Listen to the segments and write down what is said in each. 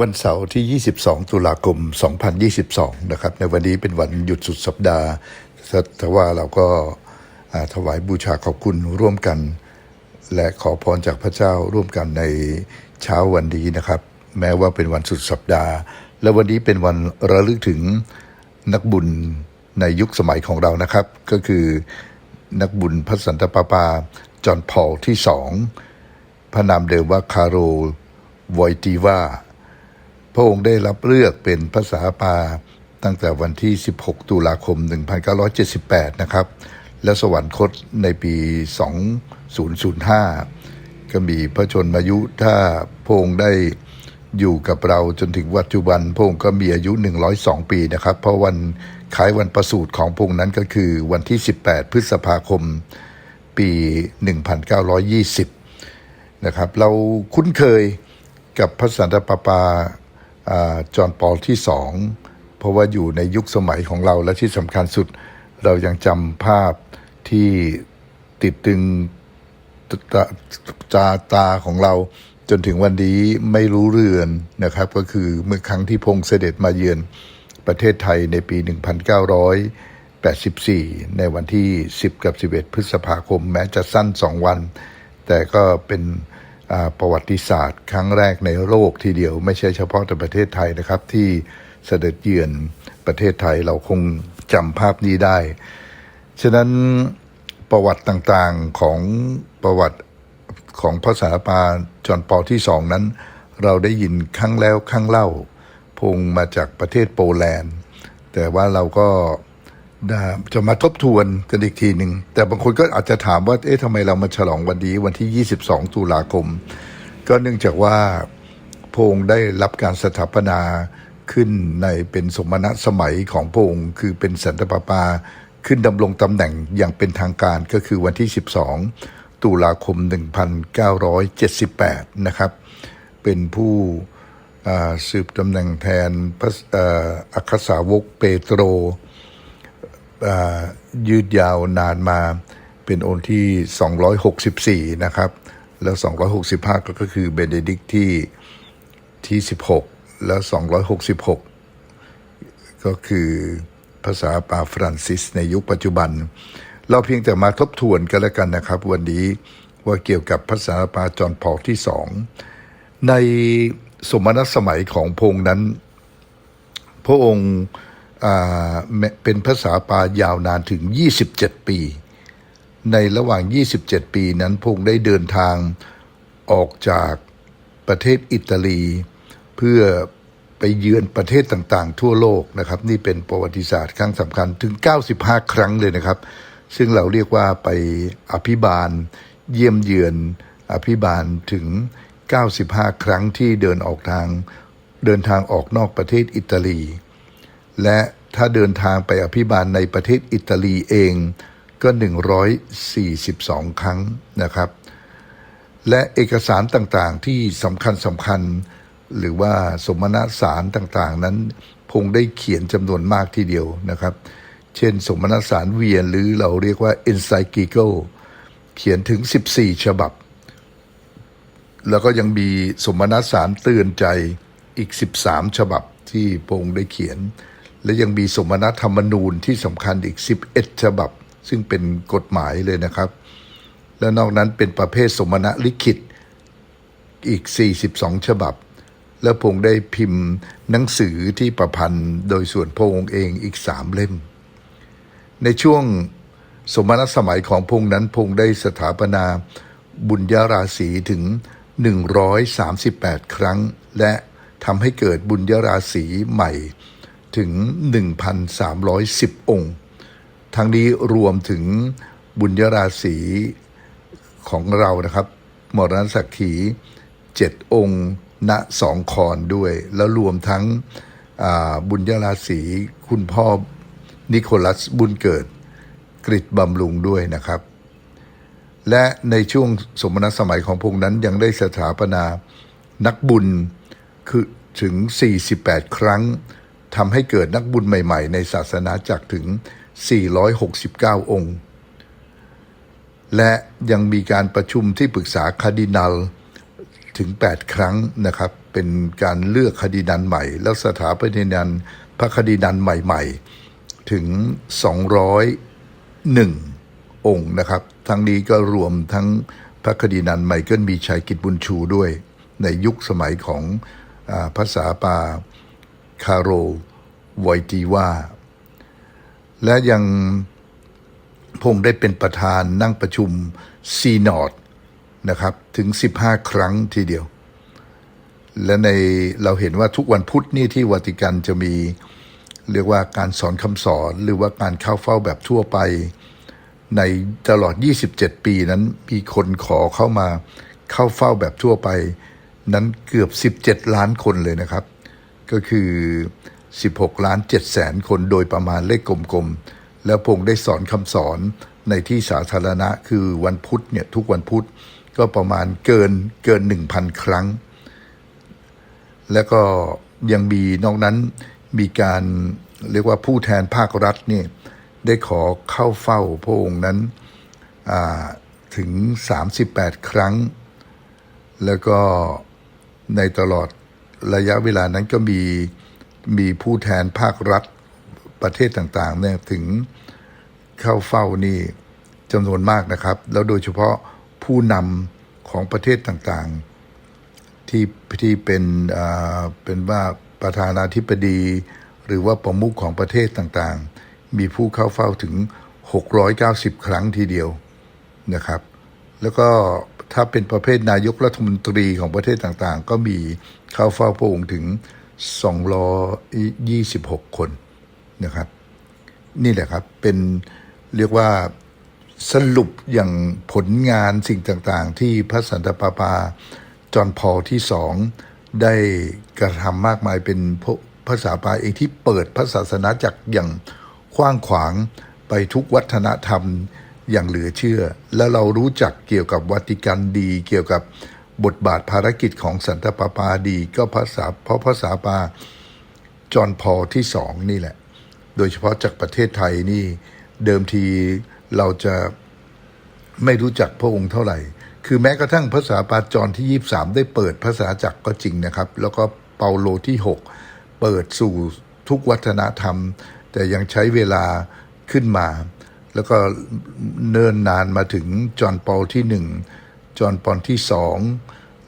วันเสาร์ที่ 22 ตุลาคม 2022 นะครับ ในวันนี้เป็นวันหยุดสุดสัปดาห์แต่ว่าเราก็ถวายบูชาขอบคุณร่วมกัน และขอพรจากพระเจ้าร่วมกันในเช้าวันนี้นะครับ แม้ว่าเป็นวันสุดสัปดาห์ และวันนี้เป็นวันระลึกถึงนักบุญในยุคสมัยของเรานะครับ ก็คือนักบุญพระสันตะปาปา จอห์นพอลที่สองพระนามเดิมว่าคาโรวอยตีวา ระองค์ได้รับเลือกเป็นภาษาปาตั้งแต่วันที่ 16 ตุลาคม 1978 นะครับ และสวรรคตในปี 2005 ก็มีพระชนมายุถ้าพระองค์ได้อยู่กับเราจนถึงปัจจุบันพระองค์ก็มีอายุ 102 ปีนะครับ เพราะวันคล้ายวันประสูติของพระองค์นั้นก็คือวันที่ 18 พฤษภาคม ปี 1920 นะครับ เราคุ้นเคยกับพระสันตะปาปาอ่า จอห์นปอลที่สองเพราะว่าอยู่ในยุคสมัยของเราและที่สำคัญสุด เรายังจำภาพที่ติดตึงตาตาตาของเราจนถึงวันนี้ไม่รู้เรือนนะครับ ก็คือเมื่อครั้งที่พงเสด็จมาเยือนประเทศไทยในปี 1984 ในวันที่ 10 กับ 11 พฤษภาคม แม้จะสั้น 2 วัน แต่ก็เป็น ประวัติศาสตร์ครั้งแรกในโลกทีเดียว ไม่ใช่เฉพาะแต่ประเทศไทยนะครับ ที่เสด็จเยือนประเทศไทยเราคงจำภาพนี้ได้ ฉะนั้นประวัติต่างๆของประวัติของพระสารปาจอนปอที่สองนั้น เราได้ยินครั้งแล้วครั้งเล่า พงมาจากประเทศโปแลนด์ แต่ว่าเราก็ ได้จะมาทบทวนกันอีกทีหนึ่ง แต่บางคนก็อาจจะถามว่า เอ๊ะทำไมเรามาฉลองวันนี้วันที่ 22 ตุลาคม ก็เนื่องจากว่าพงค์ได้รับการสถาปนาขึ้นในเป็นสมณสมัยของพงค์คือเป็นสันตปาปา ขึ้นดำรงตำแหน่งอย่างเป็นทางการก็คือวันที่ 12 ตุลาคม 1978 นะครับ เป็นผู้สืบตำแหน่งแทนพระอัครสาวกเปโตร ยืดยาวนานมาเป็นองค์ที่ 264 นะครับ แล้ว 265 ก็คือเบเนดิกที่ที่ 16 แล้ว 266 ก็คือภาษาปาฟรานซิสในยุคปัจจุบัน เราเพียงแต่มาทบทวนกันแล้วกันนะครับ วันนี้ว่าเกี่ยวกับภาษาปาจอห์นพอที่สองในสมณสมัยของพงนั้น พระองค์ เป็นภาษาปายาวนานถึง 27 ปี ในระหว่าง 27 ปีนั้นพงค์ได้เดินทางออกจากประเทศอิตาลี เพื่อไปเยือนประเทศต่างๆ ทั่วโลกนะครับ นี่เป็นประวัติศาสตร์ครั้งสำคัญถึง 95 ครั้งเลยนะครับ ซึ่งเราเรียกว่าไปอภิบาลเยี่ยมเยือนอภิบาลถึง 95 ครั้งที่เดินออกทางเดินทางออกนอกประเทศอิตาลี และถ้าเดินทางไปอภิบาลในประเทศอิตาลีเองก็ 142 ครั้งนะครับ และเอกสารต่างๆที่สำคัญสำคัญ หรือว่าสมณสารต่างๆ นั้นพงได้เขียนจำนวนมากทีเดียวนะครับ เช่น สมณสารเวียนหรือเราเรียกว่า encyclical เขียนถึง 14 ฉบับ แล้วก็ยังมีสมณสารเตือนใจอีก 13 ฉบับที่พงค์ได้เขียน และยังมีสมณธรรมนูญที่สำคัญอีก 11 ฉบับ ซึ่งเป็นกฎหมายเลยนะครับ และนอกนั้นเป็นประเภทสมณลิขิตอีก 42 ฉบับ และพงค์ได้พิมพ์หนังสือที่ประพันธ์โดยส่วนพงค์เองอีกสามเล่ม ในช่วงสมณสมัยของพงค์นั้นพงค์ได้สถาปนาบุญญาราศีถึง 138 ครั้ง และทำให้เกิดบุญญาราศีใหม่ ถึง 1,310 องค์ ทั้งนี้รวมถึงบุญญาราศีของเรานะครับมรณสักขีเจ็ดองค์ ณสองคอนด้วย แล้วรวมทั้งบุญญาราศีคุณพ่อนิโคลัสบุญเกิดกริดบำรุงด้วยนะครับ และในช่วงสมณสมัยของพระองนั้นยังได้สถาปนานักบุญคือถึง 48 ครั้ง ทำให้เกิดนักบุญใหม่ๆ ในศาสนาจักรถึง 469 องค์ และยังมีการประชุมที่ปรึกษาคาดินัลถึง 8 ครั้งนะครับ เป็นการเลือกคดีนันใหม่ แล้วสถาปนินันพระคดีนันใหม่ๆ ถึง 201 องค์นะครับ ทั้งนี้ก็รวมทั้งพระคดีนันไมเคิลมีชัยกิจบุญชูด้วย ในยุคสมัยของอภาษาปา คาโรไวตีว่า และยังพงได้เป็นประธานนั่งประชุมซีนอดนะครับ ถึง 15 ครั้งทีเดียว และในเราเห็นว่าทุกวันพุธนี่ที่วาติกันจะมีเรียกว่าการสอนคำสอนหรือว่าการเข้าเฝ้าแบบทั่วไป ในตลอด 27 ปีนั้นมีคนขอเข้ามาเข้าเฝ้าแบบทั่วไป นั้นเกือบ 17 ล้านคนเลยนะครับ ก็คือ 16 ล้าน7แสนคนโดยประมาณเลขกลมๆ แล้วพงได้สอนคำสอนในที่สาธารณะคือวันพุธเนี่ยทุกวันพุธก็ประมาณเกินเกิน 1,000 ครั้ง แล้วก็ยังมีนอกนั้นมีการเรียกว่าผู้แทนภาครัฐเนี่ยได้ขอเข้าเฝ้าพระองค์นั้นถึง 38 ครั้ง แล้วก็ในตลอด ระยะเวลานั้นก็มีมีผู้แทนภาครัฐประเทศต่างๆเนี่ยถึงเข้าเฝ้านี่จำนวนมากนะครับ แล้วโดยเฉพาะผู้นำของประเทศต่างๆ ที่ที่เป็นอ่าเป็นว่าประธานาธิบดี หรือว่าประมุขของประเทศต่างๆ มีผู้เข้าเฝ้าถึง 690 ครั้งทีเดียวนะครับ แล้วก็ ถ้าเป็นประเภทนายกรัฐมนตรีของประเทศต่างๆ ก็มีเข้าเฝ้าพระองค์ถึง 226 คนนะครับ นี่แหละครับเป็นเรียกว่าสรุปอย่างผลงานสิ่งต่างๆ ที่พระสันตะปาปาจอห์นพอลที่สองได้กระทำมากมายเป็นพระภาษาปาเองที่เปิดพระศาสนาจักรอย่างกว้างขวางไปทุกวัฒนธรรม อย่างเหลือเชื่อ และเรารู้จักเกี่ยวกับวัติกันดี เกี่ยวกับบทบาทภารกิจของสันตปาปาดี ก็ภาษาเพราะภาษาปาจอห์นพอที่สองนี่แหละ โดยเฉพาะจากประเทศไทยนี่เดิมทีเราจะไม่รู้จักพระองค์เท่าไหร่ คือแม้กระทั่งภาษาปาจอนที่ 23 ได้เปิดภาษาจักรก็จริงนะครับ แล้วก็เปาโลที่ 6 เปิดสู่ทุกวัฒนธรรม แต่ยังใช้เวลาขึ้นมา แล้วก็เนิ่นนานมาถึงจอห์นปอลที่หนึ่งจอห์นปอลที่สอง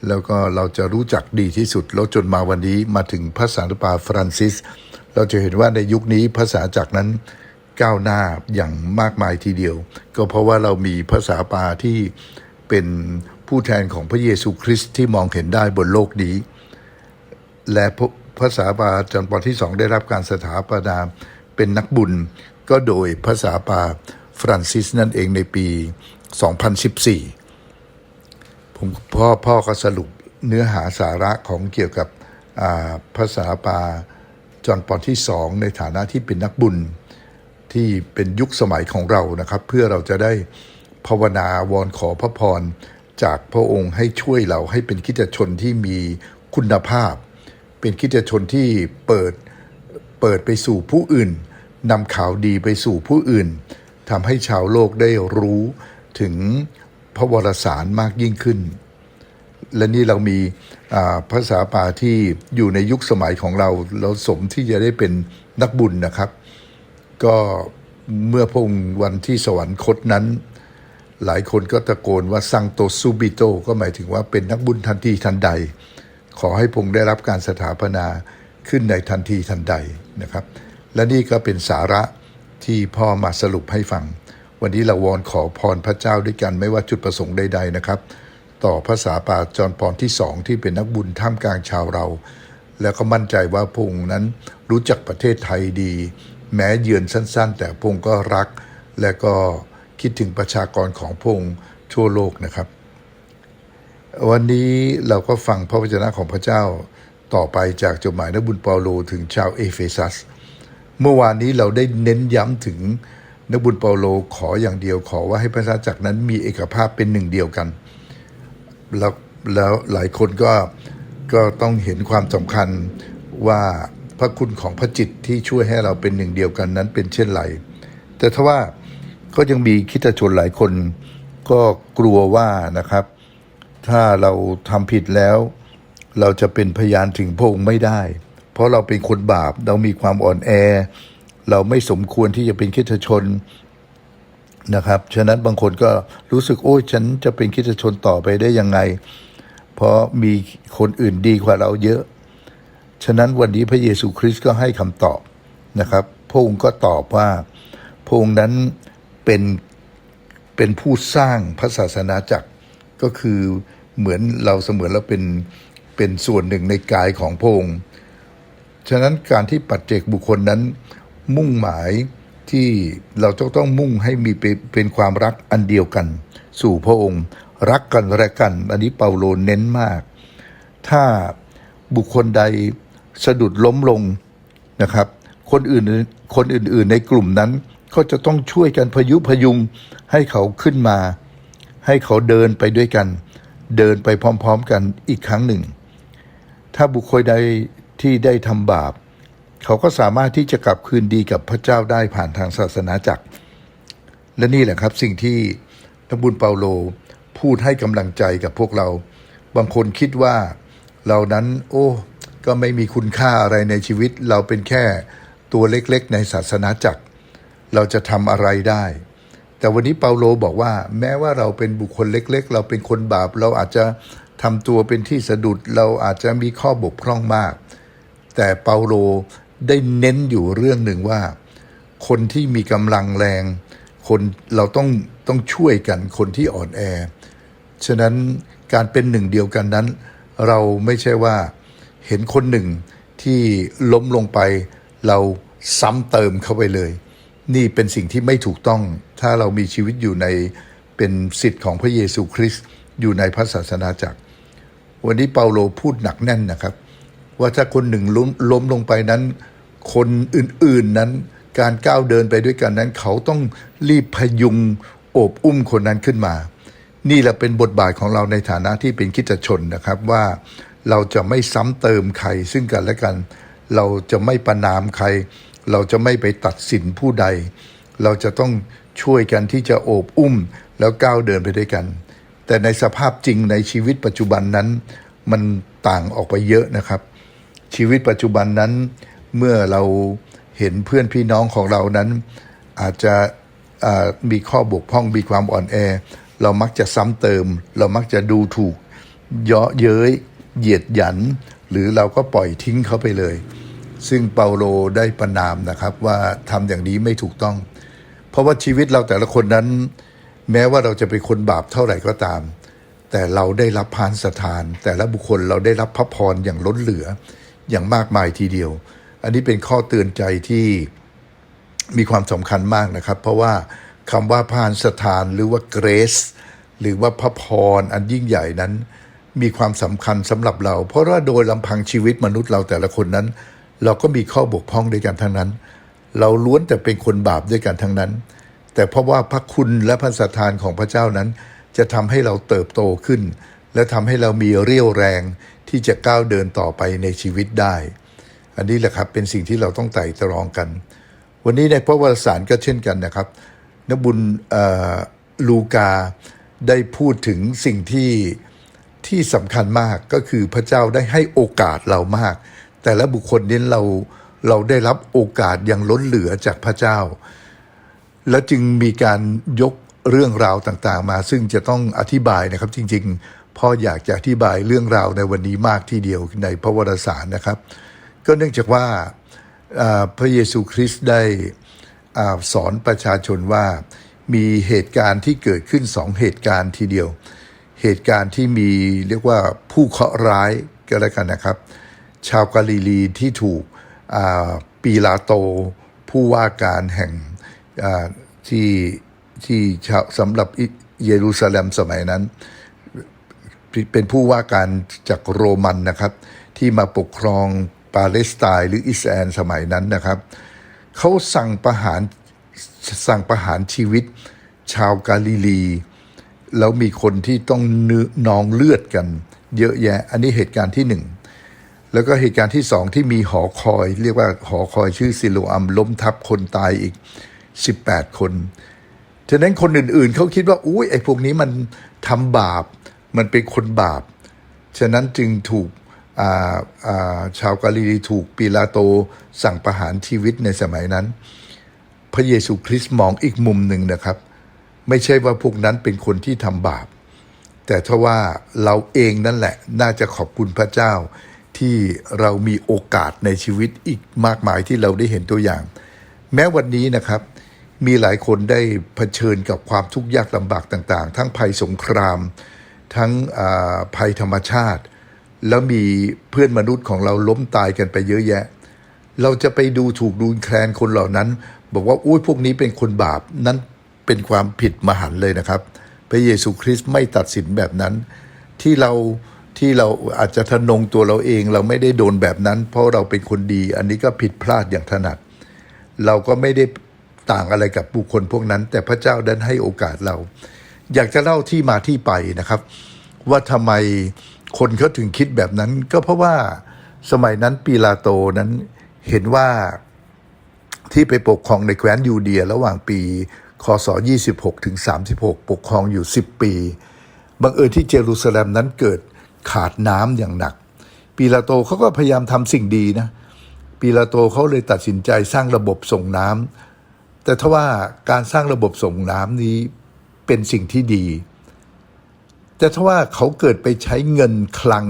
แล้วก็เราจะรู้จักดีที่สุด แล้วจนมาวันนี้มาถึงพระสารปาฟรานซิส เราจะเห็นว่าในยุคนี้ภาษาจักนั้นก้าวหน้าอย่างมากมายทีเดียว ก็เพราะว่าเรามีภาษาปาที่เป็นผู้แทนของพระเยซูคริสต์ที่มองเห็นได้บนโลกนี้ และภาษาปาจอห์นปอลที่สองได้รับการสถาปนาเป็นนักบุญ ก็โดยภาษาปาฟรานซิสนั่นเองในปี 2014 ผมพ่อพ่อก็สรุปเนื้อหาสาระของเกี่ยวกับภาษาปาจอห์นปอลที่สองในฐานะที่เป็นนักบุญที่เป็นยุคสมัยของเรานะครับ เพื่อเราจะได้ภาวนาวอนขอพระพรจากพระองค์ให้ช่วยเราให้เป็นคริสตชนที่มีคุณภาพ เป็นคริสตชนที่เปิดเปิดไปสู่ผู้อื่น นำข่าวดีไปสู่ผู้อื่นทำให้ชาวโลกได้รู้ถึงพระวรสารมากยิ่งขึ้น และนี่เรามีภาษาป่าที่อยู่ในยุคสมัยของเรา เราสมที่จะได้เป็นนักบุญนะครับ ก็เมื่อพงค์วันที่สวรรคตนั้น หลายคนก็ตะโกนว่าซังโตซูบิโต ก็หมายถึงว่าเป็นนักบุญทันทีทันใด ขอให้พงค์ได้รับการสถาปนาขึ้นในทันทีทันใดนะครับ และนี่ก็เป็นสาระที่พ่อมาสรุปให้ฟัง วันนี้เราวอนขอพรพระเจ้าด้วยกันไม่ว่าจุดประสงค์ใด ๆนะครับ ต่อภาษาป่าจอนปอนที่สองที่เป็นนักบุญท่ามกลางชาวเรา แล้วก็มั่นใจว่าพงค์นั้นรู้จักประเทศไทยดี แม้เยือนสั้น ๆ แต่พงค์ก็รัก และก็คิดถึงประชากรของพงค์ทั่วโลกนะครับ วันนี้เราก็ฟังพระวจนะของพระเจ้าต่อไปจากจดหมายนักบุญเปาโลถึงชาวเอเฟซัส เมื่อวานนี้เราได้เน้นย้ำถึงนักบุญเปาโลขออย่างเดียวขอว่าให้พระราจักรนั้นมีเอกภาพเป็นหนึ่งเดียวกัน แล้วแล้วหลายคนก็ก็ต้องเห็นความสำคัญว่าพระคุณของพระจิตที่ช่วยให้เราเป็นหนึ่งเดียวกันนั้นเป็นเช่นไร แต่ทว่าก็ยังมีคิดชนหลายคนก็กลัวว่านะครับ ถ้าเราทำผิดแล้ว เราจะเป็นพยานถึงพระองค์ไม่ได้ เพราะเราเป็นคนบาป เรามีความอ่อนแอ เราไม่สมควรที่จะเป็นคริสตชนนะครับ ฉะนั้นบางคนก็รู้สึกโอ้ยฉันจะเป็นคริสตชนต่อไปได้ยังไง เพราะมีคนอื่นดีกว่าเราเยอะ ฉะนั้นวันนี้พระเยซูคริสต์ก็ให้คำตอบนะครับพระองค์ก็ตอบว่าพระองค์นั้นเป็นเป็นผู้สร้างพระศาสนาจักรก็คือเหมือนเราเสมือนเราเป็นเป็นส่วนหนึ่งในกายของพระองค์ ฉะนั้นการที่ปัจเจกบุคคลนั้น มุ่งหมายที่เราจะต้องมุ่งให้มีเป็นความรักอันเดียวกัน สู่พระองค์ รักกันและกัน อันนี้เปาโลเน้นมาก ถ้าบุคคลใดสะดุดล้มลงนะครับ คนอื่นคนอื่น ๆ ในกลุ่มนั้น ก็จะต้องช่วยกันพยุพยุงให้เขาขึ้นมา ให้เขาเดินไปด้วยกัน เดินไปพร้อม ๆ กันอีกครั้งหนึ่ง ถ้าบุคคลใด ที่ได้ทำบาป เขาก็สามารถที่จะกลับคืนดีกับพระเจ้าได้ผ่านทางศาสนาจักร และนี่แหละครับสิ่งที่พระบุญเปาโลพูดให้กำลังใจกับพวกเรา บางคนคิดว่าเรานั้น โอ้ก็ไม่มีคุณค่าอะไรในชีวิต เราเป็นแค่ตัวเล็กๆ ในศาสนาจักร เราจะทำอะไรได้ แต่วันนี้เปาโลบอกว่า แม้ว่าเราเป็นบุคคลเล็ก ๆ เราเป็นคนบาป เราอาจจะทำตัวเป็นที่สะดุด เราอาจจะมีข้อบกพร่องมาก แต่เปาโลได้เน้นอยู่เรื่องหนึ่งว่า คนที่มีกำลังแรง คนเราต้องต้องช่วยกันคนที่อ่อนแอ ฉะนั้นการเป็นหนึ่งเดียวกันนั้น เราไม่ใช่ว่าเห็นคนหนึ่งที่ล้มลงไป เราซ้ำเติมเข้าไปเลย นี่เป็นสิ่งที่ไม่ถูกต้อง ถ้าเรามีชีวิตอยู่ในเป็นสิทธิ์ของพระเยซูคริสต์อยู่ในพระศาสนาจักร วันนี้เปาโลพูดหนักแน่นนะครับ ว่าถ้าคนหนึ่งล้มล้มลงไปนั้น คนอื่นๆนั้นการก้าวเดินไปด้วยกันนั้น เขาต้องรีบพยุงโอบอุ้มคนนั้นขึ้นมา นี่แหละเป็นบทบาทของเราในฐานะที่เป็นคริสตชนนะครับว่าเราจะไม่ซ้ำเติมใครซึ่งกันและกัน เราจะไม่ประนามใคร เราจะไม่ไปตัดสินผู้ใด เราจะต้องช่วยกันที่จะโอบอุ้มแล้วก้าวเดินไปด้วยกัน แต่ในสภาพจริงในชีวิตปัจจุบันนั้น มันต่างออกไปเยอะนะครับ ชีวิตปัจจุบันนั้น เมื่อเราเห็นเพื่อนพี่น้องของเรานั้น อาจจะมีข้อบกพร่องมีความอ่อนแอ เรามักจะซ้ำเติม เรามักจะดูถูก เยาะเย้ยเหยียดหยัน หรือเราก็ปล่อยทิ้งเขาไปเลย ซึ่งเปาโลได้ประนามนะครับว่าทำอย่างนี้ไม่ถูกต้อง เพราะว่าชีวิตเราแต่ละคนนั้น แม้ว่าเราจะเป็นคนบาปเท่าไหร่ก็ตาม แต่เราได้รับพานสถาน แต่ละบุคคลเราได้รับพระพรอย่างล้นเหลือ อย่างมากมายทีเดียว อันนี้เป็นข้อเตือนใจที่มีความสำคัญมากนะครับ เพราะว่าคำว่าพานสถานหรือว่าเกรสหรือว่าพระพรอันยิ่งใหญ่นั้น มีความสำคัญสำหรับเรา เพราะว่าโดยลำพังชีวิตมนุษย์เราแต่ละคนนั้น เราก็มีข้อบกพร่องด้วยกันทั้งนั้น เราล้วนแต่เป็นคนบาปด้วยกันทั้งนั้น แต่เพราะว่าพระคุณและพระสถานของพระเจ้านั้น จะทำให้เราเติบโตขึ้น และทำให้เรามีเรี่ยวแรง ที่จะก้าวเดินต่อไปในชีวิตได้ อันนี้แหละครับเป็นสิ่งที่เราต้องไต่ตรองกัน วันนี้ในพระวารสารก็เช่นกันนะครับนบุญลูกาได้พูดถึงสิ่งที่ที่สำคัญมากก็คือพระเจ้าได้ให้โอกาสเรามาก แต่ละบุคคลนี้เราเราได้รับโอกาสอย่างล้นเหลือจากพระเจ้า แล้วจึงมีการยกเรื่องราวต่างๆ มา ซึ่งจะต้องอธิบายนะครับจริง ๆ พ่ออยากจะอธิบายเรื่องราวในวันนี้มากทีเดียวในพระวรสารนะครับ ก็เนื่องจากว่าพระเยซูคริสต์ได้สอนประชาชนว่ามีเหตุการณ์ที่เกิดขึ้นสองเหตุการณ์ทีเดียว เหตุการณ์ที่มีเรียกว่าผู้เคราะห์ร้ายก็แล้วกันนะครับ ชาวกาลิลีที่ถูกปีลาโต ผู้ว่าการแห่งที่ที่ชาวสำหรับเยรูซาเล็มสมัยนั้น เป็นผู้ว่าการจากโรมันนะครับ ที่มาปกครองปาเลสไตน์หรืออิสราเอลสมัยนั้นนะครับเขาสั่งประหารสั่งประหารชีวิตชาวกาลิลี แล้วมีคนที่ต้องเนื้อนองเลือดกัน เยอะแยะ อันนี้เหตุการณ์ที่หนึ่งแล้วก็เหตุการณ์ที่สองที่มีหอคอย เรียกว่าหอคอยชื่อซิโลอัมล้มทับคนตายอีก 18 คน ฉะนั้นคนอื่นๆเขาคิดว่าอุ้ยไอ้พวกนี้มันทำบาป มันเป็นคนบาป ฉะนั้นจึงถูกาาชาวกาลิลีถูกปีลาโตสั่งประหารชีวิตในสมัยนั้น พระเยซูคริสต์มองอีกมุมหนึ่งนะครับ ไม่ใช่ว่าพวกนั้นเป็นคนที่ทำบาป แต่ถ้าว่าเราเองนั่นแหละน่าจะขอบคุณพระเจ้าที่เรามีโอกาสในชีวิตอีกมากมายที่เราได้เห็นตัวอย่าง แม้วันนี้นะครับมีหลายคนได้เผชิญกับความทุกข์ยากลำบากต่าง ๆ ทั้งภัยสงคราม ทั้งภัยธรรมชาติ แล้วมีเพื่อนมนุษย์ของเราล้มตายกันไปเยอะแยะ เราจะไปดูถูกดูแคลนคนเหล่านั้น บอกว่าอุ้ยพวกนี้เป็นคนบาปนั้นเป็นความผิดมหันเลยนะครับ พระเยซูคริสต์ไม่ตัดสินแบบนั้น ที่เราที่เราอาจจะทะนงตัวเราเองเราไม่ได้โดนแบบนั้น เพราะเราเป็นคนดี อันนี้ก็ผิดพลาดอย่างถนัด เราก็ไม่ได้ต่างอะไรกับบุคคลพวกนั้น แต่พระเจ้าดันให้โอกาสเรา อยากจะเล่าที่มาที่ไปนะครับ ว่าทำไมคนเขาถึงคิดแบบนั้น ก็เพราะว่าสมัยนั้นปีลาโตนั้นเห็นว่าที่ไปปกครองในแคว้นยูเดีย ระหว่างปีคศ 26 ถึง 36 ปกครองอยู่ 10 ปี บังเอิญที่เยรูซาเล็มนั้นเกิดขาดน้ำอย่างหนัก ปีลาโตเขาก็พยายามทำสิ่งดีนะ ปีลาโตเขาเลยตัดสินใจสร้างระบบส่งน้ำแต่ถ้าว่าการสร้างระบบส่งน้ำนี้ เป็นสิ่งที่ดี แต่ถ้าว่าเขาเกิดไปใช้เงินคลัง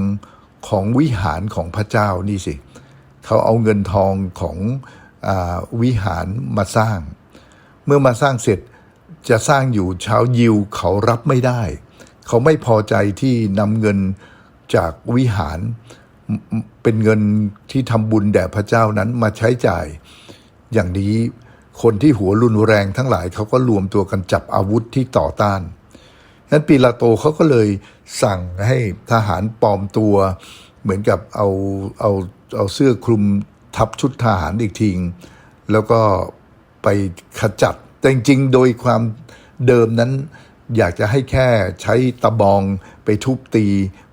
ของวิหารของพระเจ้านี่สิ เขาเอาเงินทองของอวิหารมาสร้าง เมื่อมาสร้างเสร็จจะสร้างอยู่ชาวยิวเขารับไม่ได้ เขาไม่พอใจที่นำเงินจากวิหารเป็นเงินที่ทำบุญแด่พระเจ้านั้นมาใช้จ่าย อย่างนี้ คนที่หัวรุนแรงทั้งหลายเขาก็รวมตัวกันจับอาวุธที่ต่อต้านนั้นปีลาโตเขาก็เลยสั่งให้ทหารปลอมตัวเหมือนกับเอาเอาเอาเสื้อคลุมทับชุดทหารอีกทีงแล้วก็ไปขจัด แต่จริงๆโดยความเดิมนั้นอยากจะให้แค่ใช้ตะบองไปทุบตี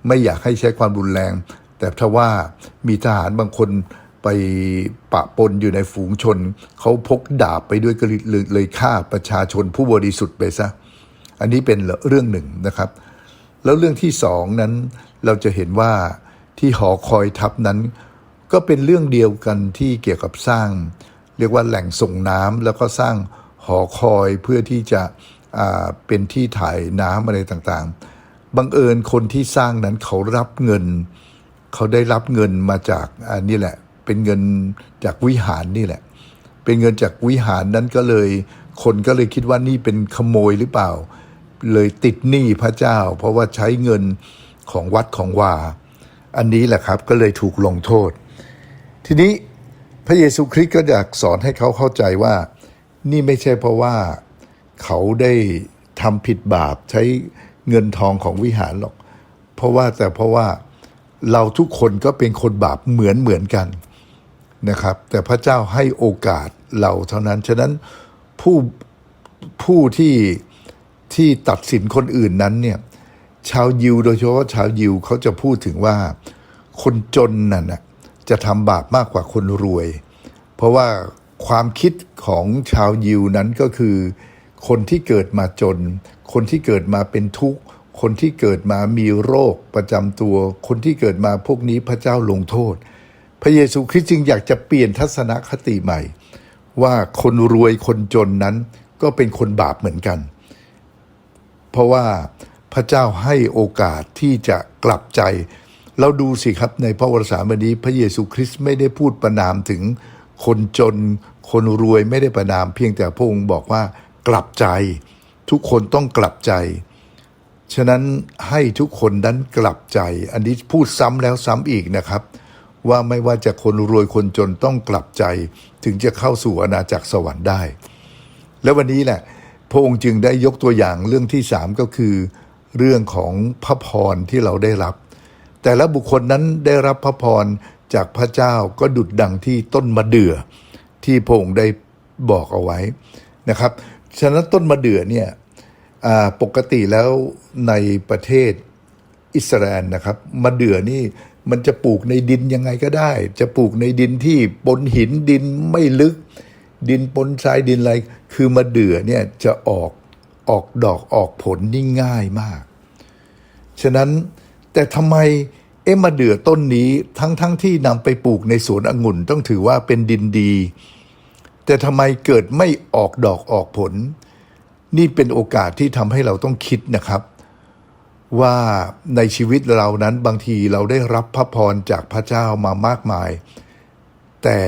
ไม่อยากให้ใช้ความรุนแรง แต่ถ้าว่ามีทหารบางคน ไปปะปนอยู่ในฝูงชน เขาพกดาบไปด้วยก็เลยฆ่าประชาชนผู้บริสุทธิ์ไปซะ อันนี้เป็นเรื่องหนึ่งนะครับ แล้วเรื่องที่สองนั้นเราจะเห็นว่าที่หอคอยทัพนั้น ก็เป็นเรื่องเดียวกันที่เกี่ยวกับสร้าง เรียกว่าแหล่งส่งน้ำแล้วก็สร้างหอคอยเพื่อที่จะเป็นที่ถ่ายน้ำอะไรต่างๆ บังเอิญคนที่สร้างนั้นเขารับเงิน เขาได้รับเงินมาจากอันนี้แหละ เป็นเงินจากวิหารนี่แหละ เป็นเงินจากวิหารนั้นก็เลย คนก็เลยคิดว่านี่เป็นขโมยหรือเปล่า เลยติดหนี้พระเจ้า เพราะว่าใช้เงินของวัดของวา อันนี้แหละครับก็เลยถูกลงโทษ ทีนี้พระเยซูคริสต์ก็อยากสอนให้เขาเข้าใจว่า นี่ไม่ใช่เพราะว่าเขาได้ทำผิดบาปใช้เงินทองของวิหารหรอก เพราะว่าแต่เพราะว่าเราทุกคนก็เป็นคนบาปเหมือนเหมือนกัน นะครับ แต่พระเจ้าให้โอกาสเราเท่านั้น ฉะนั้นผู้ผู้ที่ที่ตัดสินคนอื่นนั้นเนี่ยชาวยิวโดยเฉพาะชาวยิวเขาจะพูดถึงว่าคนจนนั่นนะจะทำบาปมากกว่าคนรวย เพราะว่าความคิดของชาวยิวนั้นก็คือ คนที่เกิดมาจน คนที่เกิดมาเป็นทุกข์ คนที่เกิดมามีโรคประจำตัว คนที่เกิดมาพวกนี้พระเจ้าลงโทษ พระเยซูคริสต์จึงอยากจะเปลี่ยนทัศนคติใหม่ ว่าคนรวยคนจนนั้นก็เป็นคนบาปเหมือนกัน เพราะว่าพระเจ้าให้โอกาสที่จะกลับใจ เราดูสิครับในพระวรสารบดีพระเยซูคริสต์ไม่ได้พูดประนามถึงคนจน คนรวยไม่ได้ประนาม เพียงแต่พระองค์บอกว่ากลับใจ ทุกคนต้องกลับใจ ฉะนั้นให้ทุกคนนั้นกลับใจ อันนี้พูดซ้ำแล้วซ้ำอีกนะครับ ว่าไม่ว่าจะคนรวยคนจนต้องกลับใจ ถึงจะเข้าสู่อาณาจักรสวรรค์ได้ แล้ววันนี้แหละพระองค์จึงได้ยกตัวอย่างเรื่องที่สามก็คือ เรื่องของพระพรที่เราได้รับ แต่ละบุคคลนั้นได้รับพระพรจากพระเจ้าก็ดุดดังที่ต้นมะเดื่อที่พระองค์ได้บอกเอาไว้นะครับฉะนั้นต้นมะเดื่อเนี่ยปกติแล้วในประเทศอิสราเอลนะครับมะเดื่อนี่ มันจะปลูกในดินยังไงก็ได้ จะปลูกในดินที่ปนหินดินไม่ลึก ดินปนทรายดินอะไร คือมะเดื่อเนี่ยจะออกออกดอกออกผลนี่ง่ายมาก ฉะนั้นแต่ทำไมเอ๊ะมะเดื่อต้นนี้ทั้งทั้งที่นำไปปลูกในสวนองุ่นต้องถือว่าเป็นดินดี แต่ทำไมเกิดไม่ออกดอกออกผล นี่เป็นโอกาสที่ทำให้เราต้องคิดนะครับ ว่าในชีวิตเรานั้นบางทีเราได้รับพระพรจากพระเจ้ามามากมาย แต่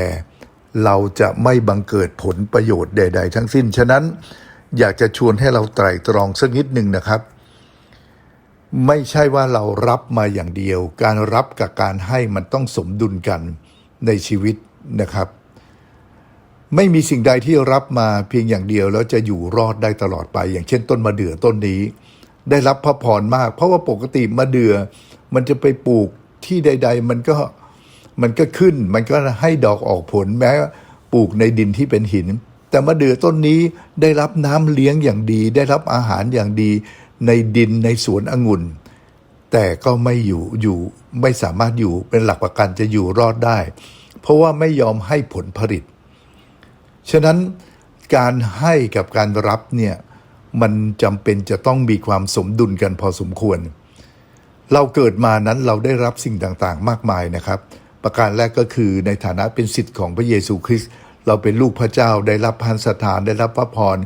เราจะไม่บังเกิดผลประโยชน์ใด ๆ ทั้งสิ้น ฉะนั้นอยากจะชวนให้เราไตร่ตรองสักนิดหนึ่งนะครับ ไม่ใช่ว่าเรารับมาอย่างเดียว การรับกับการให้มันต้องสมดุลกันในชีวิตนะครับ ไม่มีสิ่งใดที่รับมาเพียงอย่างเดียวแล้วจะอยู่รอดได้ตลอดไป อย่างเช่นต้นมะเดื่อต้นนี้ ได้รับพระพรมาก เพราะว่าปกติมะเดื่อมันจะไปปลูกที่ใด ๆ มันก็มันก็ขึ้น มันก็ให้ดอกออกผลแม้ปลูกในดินที่เป็นหิน แต่มะเดื่อต้นนี้ได้รับน้ำเลี้ยงอย่างดี ได้รับอาหารอย่างดี ในดินในสวนองุ่น แต่ก็ไม่อยู่อยู่ไม่สามารถอยู่เป็นหลักประกันจะอยู่รอดได้ เพราะว่าไม่ยอมให้ผลผลิต ฉะนั้นการให้กับการรับเนี่ย มันจำเป็นจะต้องมีความสมดุลกันพอสมควร เราเกิดมานั้นเราได้รับสิ่งต่างๆ มากมายนะครับ ประการแรกก็คือในฐานะเป็นสิทธิ์ของพระเยซูคริสต์เราเป็นลูกพระเจ้าได้รับพันสถานได้รับพระพร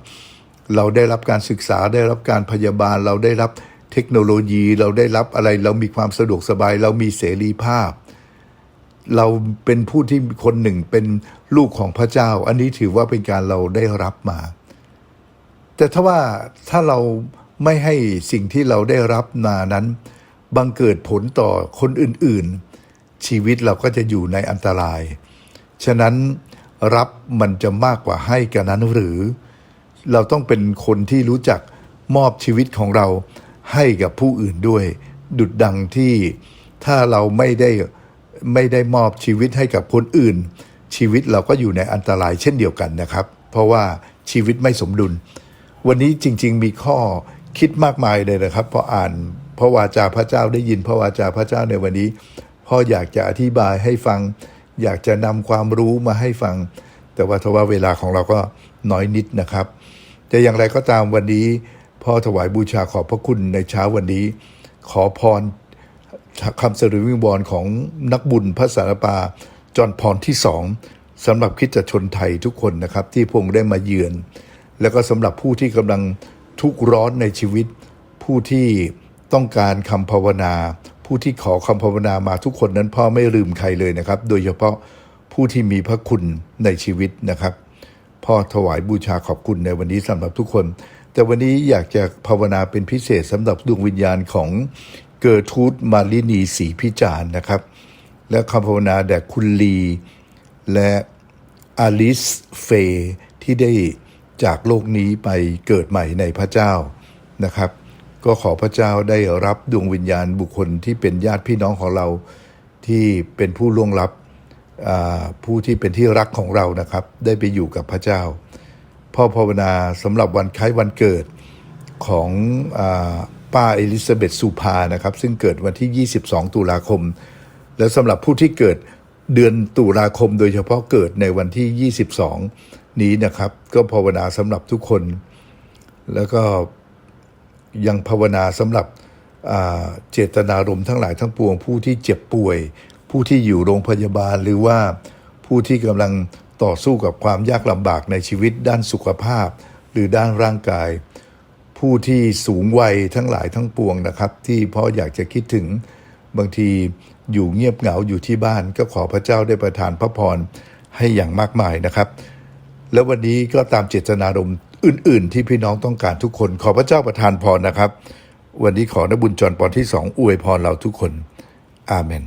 เราได้รับการศึกษาได้รับการพยาบาล เราได้รับเทคโนโลยีเราได้รับอะไรเรามีความสะดวกสบาย เรามีเสรีภาพ เราเป็นผู้ที่คนหนึ่งเป็นลูกของพระเจ้า อันนี้ถือว่าเป็นการเราได้รับมา แต่ถ้าว่าถ้าเราไม่ให้สิ่งที่เราได้รับมานั้น บังเกิดผลต่อคนอื่นๆ ชีวิตเราก็จะอยู่ในอันตราย ฉะนั้นรับมันจะมากกว่าให้กันนั้นหรือ เราต้องเป็นคนที่รู้จักมอบชีวิตของเราให้กับผู้อื่นด้วย ดุดดังที่ถ้าเราไม่ได้ไม่ได้มอบชีวิตให้กับคนอื่น ชีวิตเราก็อยู่ในอันตรายเช่นเดียวกันนะครับ เพราะว่าชีวิตไม่สมดุล วันนี้จริง ๆ มีข้อคิดมากมายเลยนะครับพออ่านพระวาจาพระเจ้าได้ยินพระวาจาพระเจ้าในวันนี้พ่ออยากจะอธิบายให้ฟัง อยากจะนำความรู้มาให้ฟัง แต่ว่าทว่าเวลาของเราก็น้อยนิดนะครับ แต่อย่างไรก็ตามวันนี้พ่อถวายบูชาขอบพระคุณในเช้าวันนี้ ขอพรคำสรุปวิงบอลของนักบุญพระสารปาจอนพรที่สองสำหรับคิดจัชนไทยทุกคนนะครับ ที่พงค์ได้มาเยือน แล้วก็สำหรับผู้ที่กำลังทุกข์ร้อนในชีวิต ผู้ที่ต้องการคำภาวนา ผู้ที่ขอคำภาวนามาทุกคนนั้นพ่อไม่ลืมใครเลยนะครับ โดยเฉพาะผู้ที่มีพระคุณในชีวิตนะครับ พ่อถวายบูชาขอบคุณในวันนี้สำหรับทุกคน แต่วันนี้อยากจะภาวนาเป็นพิเศษสำหรับดวงวิญญาณของเกิร์ทูดมาลินีศรีพิจารณ์นะครับ และคำภาวนาแด่คุณลี และอลิสเฟย์ที่ได้ จากโลกนี้ไปเกิดใหม่ในพระเจ้านะครับ ก็ขอพระเจ้าได้รับดวงวิญญาณบุคคลที่เป็นญาติพี่น้องของเราที่เป็นผู้ล่วงลับผู้ที่เป็นที่รักของเรานะครับ ได้ไปอยู่กับพระเจ้า พ่อภาวนาสำหรับวันคล้ายวันเกิดของอป้าเอลิซาเบธสุภานะครับ ซึ่งเกิดวันที่ 22 ตุลาคม แล้วสำหรับผู้ที่เกิดเดือนตุลาคมโดยเฉพาะเกิดในวันที่ 22 นี้นะครับ ก็ภาวนาสำหรับทุกคน แล้วก็ยังภาวนาสำหรับเจตนารมณ์ทั้งหลายทั้งปวง ผู้ที่เจ็บป่วย ผู้ที่อยู่โรงพยาบาลหรือว่าผู้ที่กำลังต่อสู้กับความยากลำบากในชีวิตด้านสุขภาพ หรือด้านร่างกาย ผู้ที่สูงวัยทั้งหลายทั้งปวงนะครับ ที่พ่ออยากจะคิดถึงบางทีอยู่เงียบเหงาอยู่ที่บ้าน ก็ขอพระเจ้าได้ประทานพระพรให้อย่างมากมายนะครับ แล้ววันนี้ก็ตามเจตนารมณ์อื่น ๆ ที่พี่น้องต้องการทุกคน ขอพระเจ้าประทานพรนะครับ วันนี้ขอนบุญจรปอนที่สองอวยพรเราทุกคน อาเมน